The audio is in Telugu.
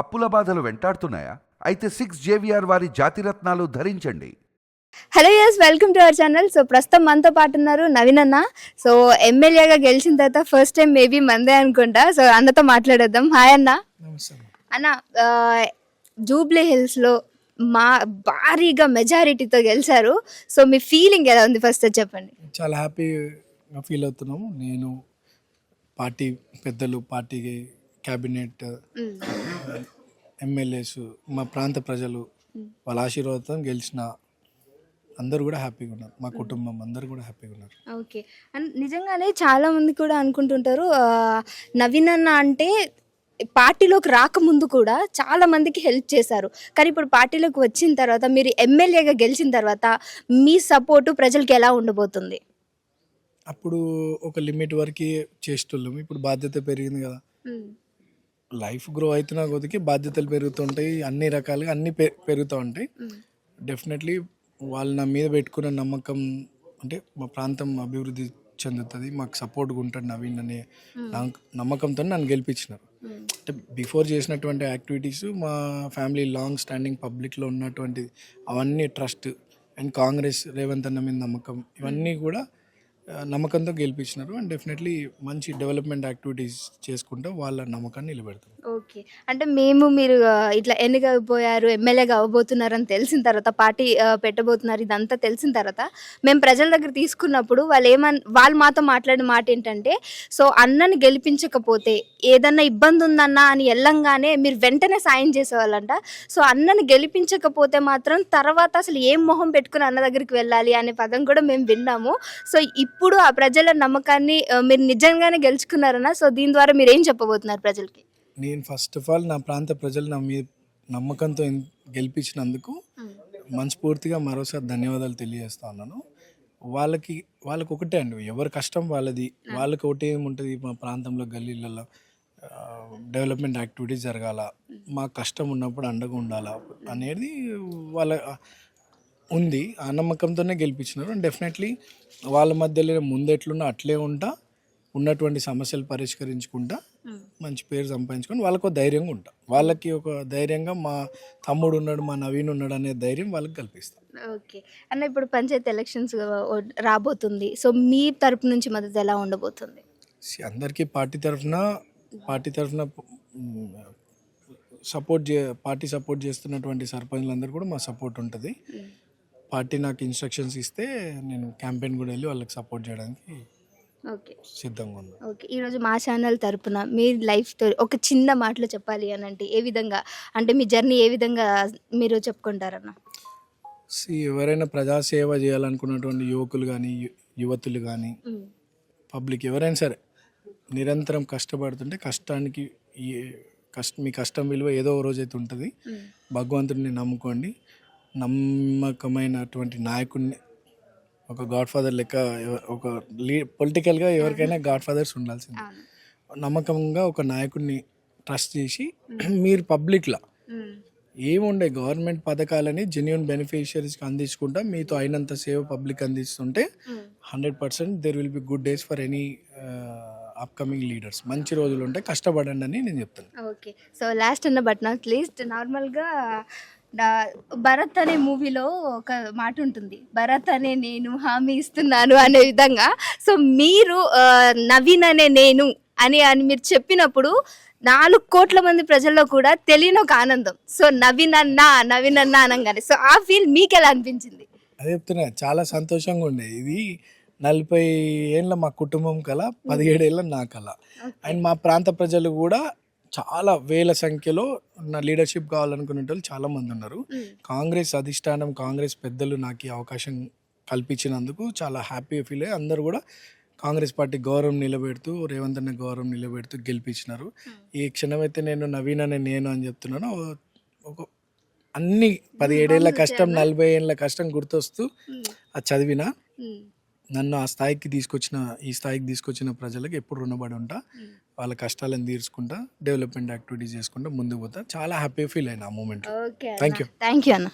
అప్పుల బాధలు వెంటాడుతున్నాయా? అయితే సిక్స్ జేవిఆర్ వారి జాతిరత్నాలు ధరించండి. Hello yes welcome to our channel. So ప్రస్తుతం మనతో పాటు ఉన్నారు నవీన్ అన్న. సో ఎమ్మెల్యేగా గెలిచిన తర్వాత ఫస్ట్ టైం మేబీ మందే అనుకుంటా. సో అన్నతో మాట్లాడేద్దాం. హాయ్ అన్న. అన్న జూబ్లీ హిల్స్లో మా భారీగా మెజారిటీతో గెలిచారు. సో మీ ఫీలింగ్ ఎలా ఉంది? ఫస్ట్ చెప్పండి. చాలా హ్యాపీగా ఫీల్ అవుతున్నాము. నేను పార్టీ పెద్దలు పార్టీ క్యాబినెట్ ఎమ్మెల్యేస్ మా ప్రాంత ప్రజలు వాళ్ళ ఆశీర్వాదం గెలిచిన అందరూ కూడా హ్యాపీగా ఉన్నారు. మా కుటుంబం అందరూ కూడా హ్యాపీగా ఉన్నారు. ఓకే. అండ్ నిజంగానే చాలా మంది కూడా అనుకుంటుంటారు నవీన్ అన్న అంటే పార్టీలోకి రాకముందు కూడా చాలా మందికి హెల్ప్ చేశారు. కానీ ఇప్పుడు పార్టీలోకి వచ్చిన తర్వాత మీరు ఎమ్మెల్యేగా గెలిచిన తర్వాత మీ సపోర్టు ప్రజలకి ఎలా ఉండబోతుంది? అప్పుడు ఒక లిమిట్ వరకు చేస్తున్నాము ఇప్పుడు బాధ్యత పెరిగింది కదా. లైఫ్ గ్రో అవుతున్న కొద్దికి బాధ్యతలు పెరుగుతుంటాయి అన్ని రకాలుగా అన్ని పె- పెరుగుతూ ఉంటాయి. డెఫినెట్లీ వాళ్ళు నా మీద పెట్టుకున్న నమ్మకం అంటే మా ప్రాంతం అభివృద్ధి చెందుతుంది మాకు సపోర్ట్గా ఉంటాడు నవీన్ అనే నమ్మక- నమ్మకంతో నన్ను గెలిపించినారు. అంటే బిఫోర్ చేసినటువంటి యాక్టివిటీస్ మా ఫ్యామిలీ లాంగ్ స్టాండింగ్ పబ్లిక్లో ఉన్నటువంటి అవన్నీ ట్రస్ట్ అండ్ కాంగ్రెస్ రేవంత్ అన్న మీద నమ్మకం ఇవన్నీ కూడా నమ్మకంతో గెలిపించినారు అండ్ డెఫినెట్లీ మంచి డెవలప్మెంట్ యాక్టివిటీస్ చేసుకుంటే వాళ్ళ నమ్మకాన్ని నిలబెడతారు ఓకే. అంటే మేము మీరు ఇట్లా ఇట్లా ఎన్నికైపోయారు ఎమ్మెల్యేగా అవ్వబోతున్నారు అని తెలిసిన తర్వాత పార్టీ పెట్టబోతున్నారు ఇదంతా తెలిసిన తర్వాత మేము ప్రజల దగ్గర తీసుకున్నప్పుడు వాళ్ళు ఏమన్ వాళ్ళు మాతో మాట్లాడిన మాట ఏంటంటే సో అన్నని గెలిపించకపోతే ఏదన్నా ఇబ్బంది ఉందన్నా అని వెళ్ళంగానే మీరు వెంటనే సాయం చేసేవాళ్ళంట. సో అన్నని గెలిపించకపోతే మాత్రం తర్వాత అసలు ఏం మొహం పెట్టుకుని అన్న దగ్గరికి వెళ్ళాలి అనే పదం కూడా మేము విన్నాము. సో ఇప్పుడు ఆ ప్రజల నమ్మకాన్ని మీరు నిజంగానే గెలుచుకున్నారన్న సో దీని ద్వారా మీరు ఏం చెప్పబోతున్నారు ప్రజలకి? నేను ఫస్ట్ ఆఫ్ ఆల్ నా ప్రాంత ప్రజలు నా మీద నమ్మకంతో గెలిపించినందుకు మనస్ఫూర్తిగా మరోసారి ధన్యవాదాలు తెలియజేస్తా ఉన్నాను. వాళ్ళకి వాళ్ళకి ఒకటే అండి. ఎవరి కష్టం వాళ్ళది. వాళ్ళకి ఒకటి ఏముంటుంది? మా ప్రాంతంలో గల్లీలలో డెవలప్మెంట్ యాక్టివిటీస్ జరగాల. మా కష్టం ఉన్నప్పుడు అండగా ఉండాలా. అనేది వాళ్ళ ఉంది. ఆ నమ్మకంతోనే గెలిపించినారు. అండ్ డెఫినెట్లీ వాళ్ళ మధ్యలో ముందెట్లున్నా అట్లే ఉంటా ఉన్నటువంటి సమస్యలు పరిష్కరించుకుంటా మంచి పేరు సంపాదించుకొని వాళ్ళకు ధైర్యంగా ఉంటా. వాళ్ళకి ఒక ధైర్యంగా మా తమ్ముడు ఉన్నాడు మా నవీన్ ఉన్నాడు అనే ధైర్యం వాళ్ళకి కల్పిస్తాం. ఓకే అన్న ఇప్పుడు పంచాయతీ ఎలక్షన్స్ రాబోతుంది. సో మీ తరపు నుంచి మద్దతు ఎలా ఉండబోతుంది? అందరికీ పార్టీ తరఫున పార్టీ తరఫున సపోర్ట్ చే పార్టీ సపోర్ట్ చేస్తున్నటువంటి సర్పంచ్లందరూ కూడా మా సపోర్ట్ ఉంటుంది. పార్టీ నాకు ఇన్స్ట్రక్షన్స్ ఇస్తే నేను క్యాంపెయిన్ కూడా వెళ్ళి వాళ్ళకి సపోర్ట్ చేయడానికి ఓకే. సిద్ధంగా ఉన్నాను ఓకే. ఈరోజు మా ఛానల్ తరపున మీ లైఫ్ స్టోరీ ఒక చిన్న మాటలో చెప్పాలి అని అంటే ఏ విధంగా అంటే మీ జర్నీ ఏ విధంగా మీరు చెప్పుకుంటారన్న? ఎవరైనా ప్రజాసేవ చేయాలనుకున్నటువంటి యువకులు కానీ యువతులు కానీ పబ్లిక్ ఎవరైనా సరే నిరంతరం కష్టపడుతుంటే కష్టానికి కష్ట మీ కష్టం విలువ ఏదో ఒక రోజైతే ఉంటుంది. భగవంతుడిని నమ్ముకోండి. నమ్మకమైనటువంటి నాయకుడిని. ఒక గాడ్ ఫాదర్ లెక్క ఒక లీ పొలిటికల్గా ఎవరికైనా గాడ్ ఫాదర్స్ ఉండాల్సింది. నమ్మకంగా ఒక నాయకుడిని ట్రస్ట్ చేసి మీరు పబ్లిక్లో ఏముండే గవర్నమెంట్ పథకాలని జెన్యున్ బెనిఫిషియరీస్కి అందించుకుంటా మీతో అయినంత సేవ public అందిస్తుంటే hundred percent there will be good days for any upcoming leaders మంచి రోజులు ఉంటాయి కష్టపడండి అని నేను చెప్తాను ఓకే. సో లాస్ట్ అన్న బట్ నాట్ లీస్ట్ నార్మల్గా భరత్ అనే మూవీలో ఒక మాట ఉంటుంది. భరత్ అనే నేను హామీ ఇస్తున్నాను అనే విధంగా. సో మీరు నవీన్ అనే నేను అని అని మీరు చెప్పినప్పుడు నాలుగు కోట్ల మంది ప్రజల్లో కూడా తెలియని ఒక ఆనందం. సో నవీన్ అన్న నవీన్ అన్న అనగానే. సో ఆ ఫీల్ మీకు ఎలా అనిపించింది? అదే చెప్తున్నా చాలా సంతోషంగా ఉండే. ఇది నలభై ఏళ్ళ మా కుటుంబం కల పదిహేడేళ్ళ నా కళ అండ్ మా ప్రాంత ప్రజలు కూడా చాలా వేల సంఖ్యలో నా లీడర్షిప్ కావాలనుకునే వాళ్ళు చాలా మంది ఉన్నారు. కాంగ్రెస్ అధిష్టానం కాంగ్రెస్ పెద్దలు నాకు ఈ అవకాశం కల్పించినందుకు చాలా హ్యాపీ ఫీల్ అయ్యి అందరూ కూడా కాంగ్రెస్ పార్టీ గౌరవం నిలబెడుతూ రేవంత్ అన్న గౌరవం నిలబెడుతూ గెలిపించినారు. ఈ క్షణమైతే నేను నవీన్ అనే నేను అని చెప్తున్నాను. ఒక అన్ని పదిహేడేళ్ళ కష్టం నలభై ఏళ్ళ కష్టం గుర్తొస్తూ అది చదివిన నన్ను ఆ స్థాయికి తీసుకొచ్చిన ఈ స్థాయికి తీసుకొచ్చిన ప్రజలకు ఎప్పుడు రుణపడి ఉంటా. వాళ్ళ కష్టాలను తీర్చుకుంటా డెవలప్మెంట్ యాక్టివిటీస్ చేసుకుంటా ముందుకు పోతా. చాలా హ్యాపీ ఫీల్ అయినా ఆ moment Thank you. Thank you అన్న.